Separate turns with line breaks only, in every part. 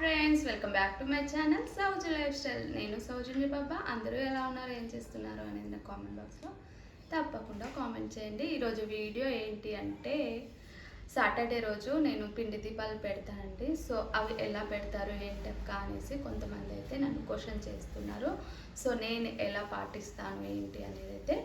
Friends welcome back to my channel Souju lifestyle నేను సౌజన్య బాబా. అందరూ ఎలా ఉన్నారు? ఏం చేస్తున్నారు? అనేది నా కామెంట్ బాక్స్లో తప్పకుండా కామెంట్ చేయండి. ఈరోజు వీడియో ఏంటి అంటే సాటర్డే రోజు నేను పిండి దీపాలు పెడతానండి సో అవి ఎలా పెడతారు ఏంటక్క అనేసి కొంతమంది అయితే నన్ను క్వశ్చన్ చేస్తున్నారు. సో నేను ఎలా పాటిస్తాను ఏంటి అనేది అయితే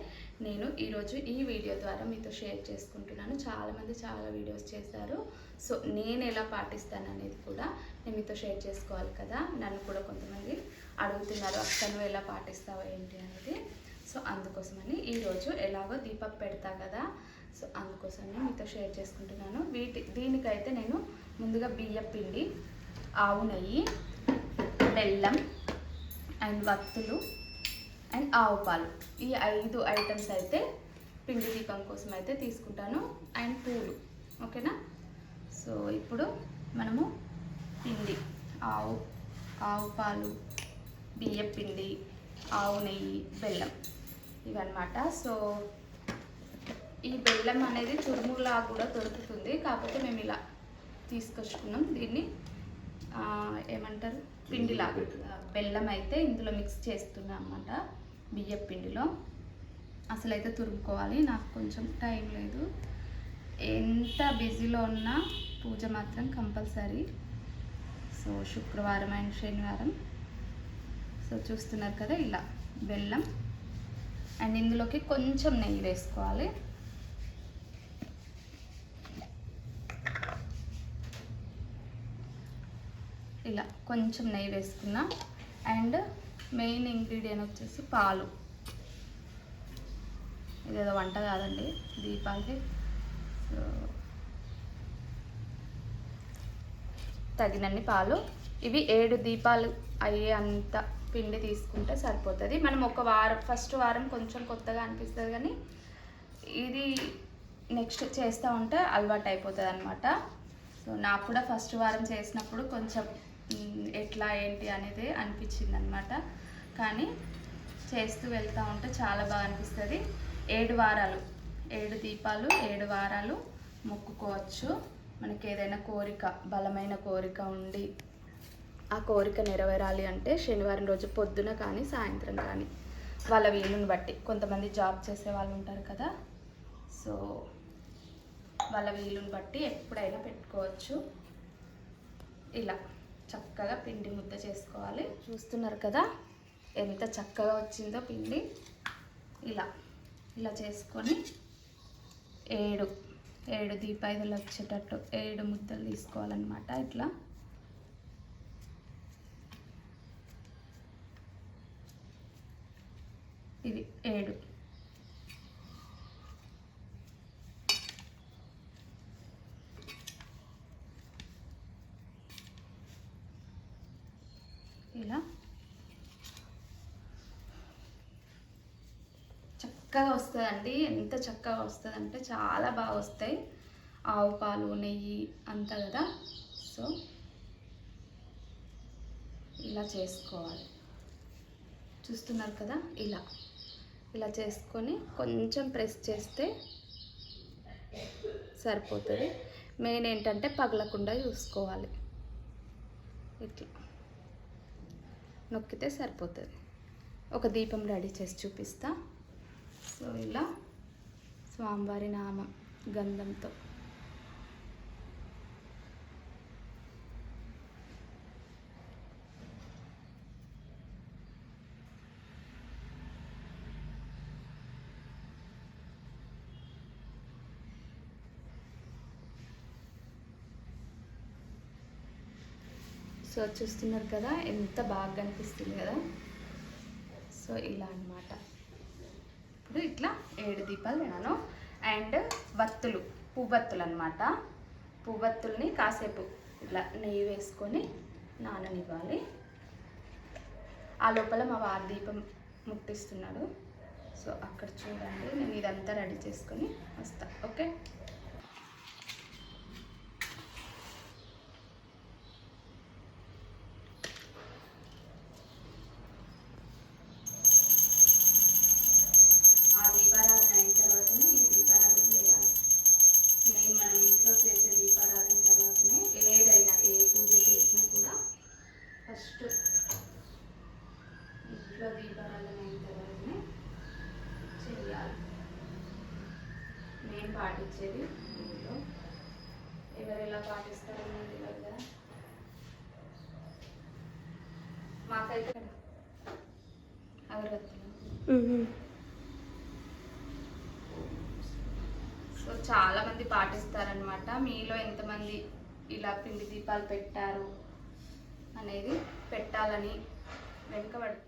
నేను ఈరోజు ఈ వీడియో ద్వారా మీతో షేర్ చేసుకుంటున్నాను. చాలామంది చాలా వీడియోస్ చేశారు. సో నేను ఎలా పాటిస్తాను అనేది కూడా నేను మీతో షేర్ చేసుకోవాలి కదా. నన్ను కూడా కొంతమంది అడుగుతున్నారు అక్కను ఎలా పాటిస్తావు ఏంటి? అనేది. సో అందుకోసమని ఈరోజు ఎలాగో దీపక్ పెడతా కదా. సో అందుకోసమని మీతో షేర్ చేసుకుంటున్నాను. వీటి దీనికైతే నేను ముందుగా బియ్య పిండి ఆవు నెయ్యి బెల్లం అండ్ వత్తులు అండ్ ఆవు పాలు. ఈ ఐదు ఐటమ్స్ అయితే పిండి దీపం కోసం అయితే తీసుకుంటాను. అండ్ పూలు. ఓకేనా? సో ఇప్పుడు మనము పిండి. ఆవు ఆవు పాలు బియ్య పిండి ఆవు నెయ్యి బెల్లం ఇవన్నమాట. సో ఈ బెల్లం అనేది తురుములా కూడా దొరుకుతుంది. కాకపోతే మేము ఇలా తీసుకొచ్చుకున్నాం. దీన్ని ఏమంటారు? పిండిలాగా బెల్లం అయితే ఇందులో మిక్స్ చేస్తున్నాం అన్నమాట. బియ్య పిండిలో. అసలు అయితే తురుముకోవాలి నాకు కొంచెం టైం లేదు. ఎంత బిజీలో ఉన్నా పూజ మాత్రం కంపల్సరీ. సో శుక్రవారం అండ్ శనివారం. సో చూస్తున్నారు కదా ఇలా బెల్లం. అండ్ ఇందులోకి కొంచెం నెయ్యి వేసుకోవాలి. ఇలా కొంచెం నెయ్యి వేసుకున్నా. అండ్ మెయిన్ ఇంగ్రీడియంట్ వచ్చేసి పాలు. ఇదేదో వంట కాదండి దీపాలకి తగినన్ని పాలు. ఇవి ఏడు దీపాలు అయ్యే అంత పిండి తీసుకుంటే సరిపోతుంది. మనం ఒక వారం ఫస్ట్ వారం కొంచెం కొత్తగా అనిపిస్తుంది కానీ ఇది నెక్స్ట్ చేస్తూ ఉంటే అలవాటు అయిపోతుంది అనమాట సో నాకు కూడా ఫస్ట్ వారం చేసినప్పుడు కొంచెం ఎట్లా ఏంటి అనేది అనిపించింది అనమాట కానీ చేస్తూ వెళ్తూ ఉంటే చాలా బాగా అనిపిస్తుంది. ఏడు వారాలు ఏడు దీపాలు ఏడు వారాలు మొక్కుకోవచ్చు. మనకి ఏదైనా కోరిక బలమైన కోరిక ఉండి ఆ కోరిక నెరవేరాలి అంటే శనివారం రోజు పొద్దున కానీ సాయంత్రం కానీ వాళ్ళ వీలుని బట్టి. కొంతమంది జాబ్ చేసే వాళ్ళు ఉంటారు కదా. సో వాళ్ళ వీలుని బట్టి ఎప్పుడైనా పెట్టుకోవచ్చు. ఇలా. చక్కగా పిండి ముద్ద చేసుకోవాలి. చూస్తున్నారు కదా? ఎంత చక్కగా వచ్చిందో పిండి. ఇలా ఇలా చేసుకొని ఏడు ఏడు దీపాయిదులు వచ్చేటట్టు ఏడు ముద్దలు తీసుకోవాలన్నమాట ఇట్లా. ఇవి ఏడు ఇలా చక్కగా వస్తుందండి. ఎంత చక్కగా వస్తుంది అంటే చాలా బాగా వస్తాయి. ఆవు పాలు నెయ్యి అంతా కదా. సో ఇలా చేసుకోవాలి. చూస్తున్నారు కదా? ఇలా. ఇలా చేసుకొని కొంచెం ప్రెస్ చేస్తే సరిపోతుంది. మెయిన్ ఏంటంటే పగలకుండా చూసుకోవాలి. ఇట్లా. నొక్కితే సరిపోతుంది. ఒక దీపం రెడీ చేసి చూపిస్తా. సో ఇలా స్వామివారి నామం గంధంతో. సో చూస్తున్నారు కదా ఎంత బాగా కనిపిస్తుంది కదా. సో ఇలా అన్నమాట. ఇప్పుడు ఇట్లా ఏడు దీపాలు తినను అండ్ వత్తులు పువ్వత్తులు అనమాట పువ్వత్తుల్ని కాసేపు ఇట్లా నెయ్యి వేసుకొని నాననివ్వాలి. ఆ లోపల మా వారి దీపం ముట్టిస్తున్నాడు. సో అక్కడ చూడండి నేను ఇదంతా రెడీ చేసుకొని వస్తా. ఓకే ఆ దీపారాధన అయిన తర్వాతనే ఈ దీపారాధన చేయాలి మెయిన్ మనం ఇంట్లో చేసే దీపారాధన తర్వాతనే ఏదైనా ఏ పూజ చేసినా కూడా పాటించేది ఊళ్ళో ఎవరు ఎలా పాటిస్తారో నాకు తెలియదు కదా మాకైతే సో చాలా మంది పాటిస్తారనమాట మీలో ఎంతమంది ఇలా పిండి దీపాలు పెట్టారు అనేది పెట్టాలని వెనుకబడి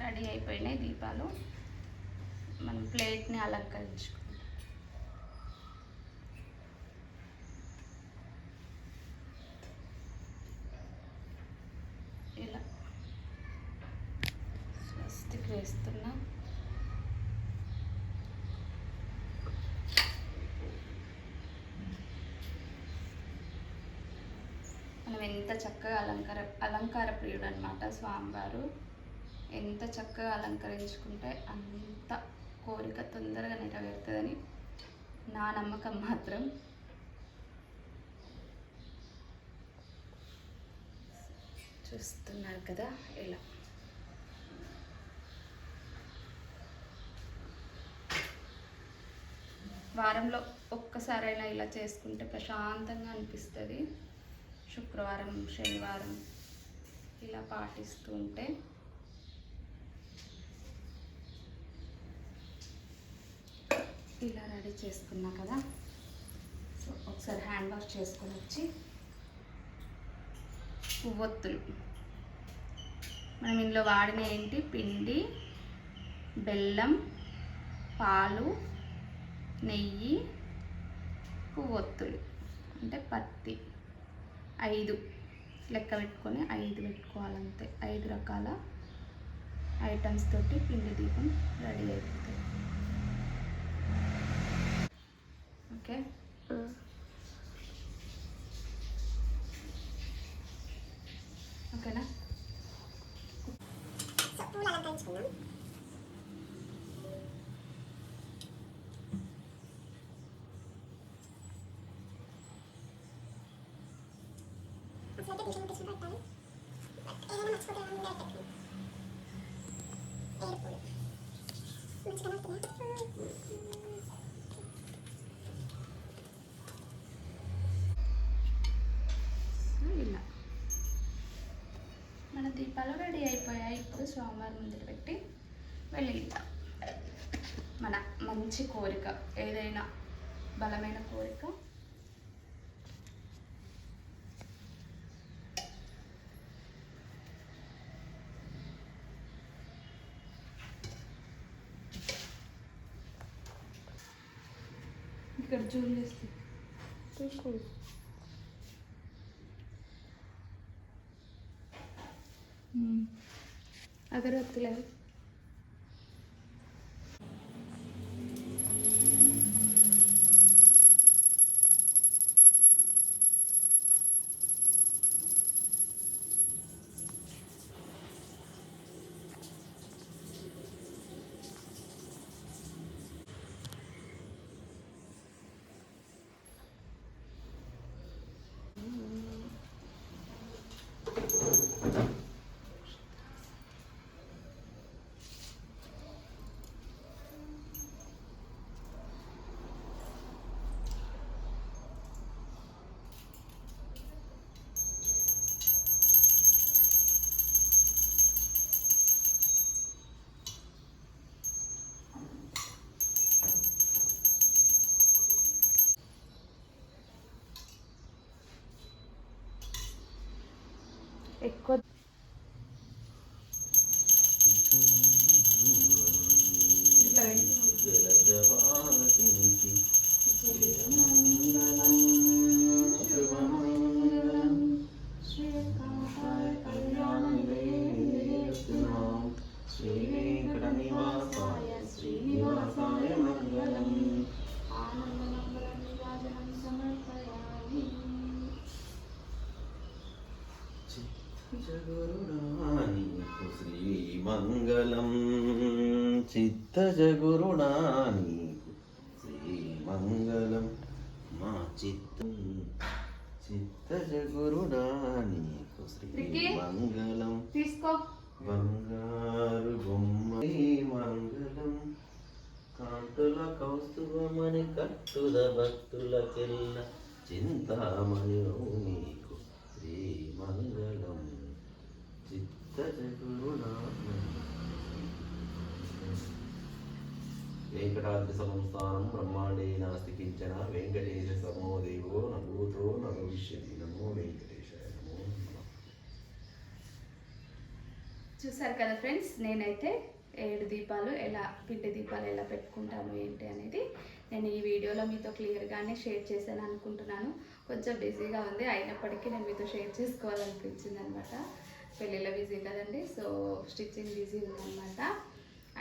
రెడీ అయిపోయినాయి దీపాలు. మనం ప్లేట్ని అలంకరించుకుంటాం ఇలా స్వస్తికి వేస్తున్నా మనం ఎంత చక్కగా అలంకార అలంకార ప్రియుడు అనమాట స్వామివారు. ఎంత చక్కగా అలంకరించుకుంటే అంత కోరిక తొందరగా నెరవేరుతుందని నా నమ్మకం మాత్రం. చూస్తున్నారు కదా ఇలా. వారంలో ఒక్కసారైనా ఇలా చేసుకుంటే ప్రశాంతంగా అనిపిస్తుంది. శుక్రవారం శనివారం ఇలా పాటిస్తూ ఉంటే. ఇలా రెడీ చేసుకున్నా కదా. సో ఒకసారి హ్యాండ్ వాష్ చేసుకొని వచ్చి పువ్వొత్తులు. మనం ఇందులో వాడిన ఏంటి? పిండి బెల్లం పాలు నెయ్యి పువ్వొత్తులు అంటే పత్తి. ఐదు. లెక్క పెట్టుకొని ఐదు పెట్టుకోవాలంతే. ఐదు రకాల ఐటమ్స్ తోటి పిండి దీపం రెడీ అయిపోతుంది ఓకే? ఓకేనా?
పూలు అలంకరించుకున్నాం కొంచెం కొంచెం పెట్టాలి ఏదైనా మర్చిపోతే ముందే మంచిగా
ఇలా మన దీపాలు రెడీ అయిపోయాయి. ఇప్పుడు స్వామివారి ముందర పెట్టి వెళ్ళిద్దాం మన మంచి కోరిక ఏదైనా బలమైన కోరిక ఇక్కడ జూమ్ చేస్తే. అగరవత్తులే ఎక్కువ
చిత్తజగురుడా నీకు శ్రీమంగళం మా చిత్తం. చిత్తజగురుడా నీకు శ్రీమంగళం.
తీసుకో.
బంగారు బొమ్మ మంగళం కాంతుల కౌస్తుభమని కట్టుద భక్తులకెల్ల చింతామణి నీకు శ్రీ మంగళం వెంకటాద్రి సంస్థానం బ్రహ్మాండే నాస్తి కించన వెంకటేశ సమో దేవో నభూతో న నమో వెంకటేశాయ నమో
చూసారు కదా ఫ్రెండ్స్ నేనైతే ఏడు దీపాలు ఎలా పిండి దీపాలు ఎలా పెట్టుకుంటాను ఏంటి అనేది నేను ఈ వీడియోలో మీతో క్లియర్గానే షేర్ చేశాను అనుకుంటున్నాను. కొంచెం బిజీగా ఉంది అయినప్పటికీ నేను మీతో షేర్ చేసుకోవాలనిపించింది అనమాట పెళ్ళిలో బిజీ కదండి సో స్టిచ్చింగ్ బిజీ ఉందన్నమాట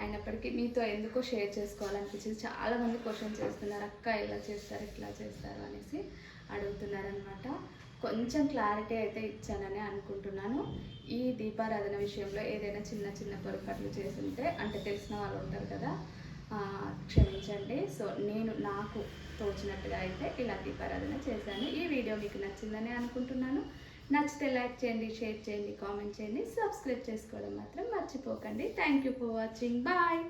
అయినప్పటికీ మీతో ఎందుకో షేర్ చేసుకోవాలనిపించింది. చాలామంది క్వశ్చన్ చేస్తున్నారు అక్క ఎలా చేస్తారు ఇట్లా చేస్తారు అనేసి అడుగుతున్నారనమాట కొంచెం క్లారిటీ అయితే ఇచ్చానని అనుకుంటున్నాను. ఈ దీపారాధన విషయంలో ఏదైనా చిన్న చిన్న పొరపాట్లు చేస్తుంటే అంటే తెలిసిన వాళ్ళు ఉంటారు కదా క్షమించండి. సో నేను నాకు తోచినట్టుగా అయితే ఇలా దీపారాధన చేశాను. ఈ వీడియో మీకు నచ్చిందని అనుకుంటున్నాను. నచ్చితే లైక్ చేయండి షేర్ చేయండి కామెంట్ చేయండి సబ్స్క్రైబ్ చేసుకోవడం మాత్రం మర్చిపోకండి. Thank you for watching bye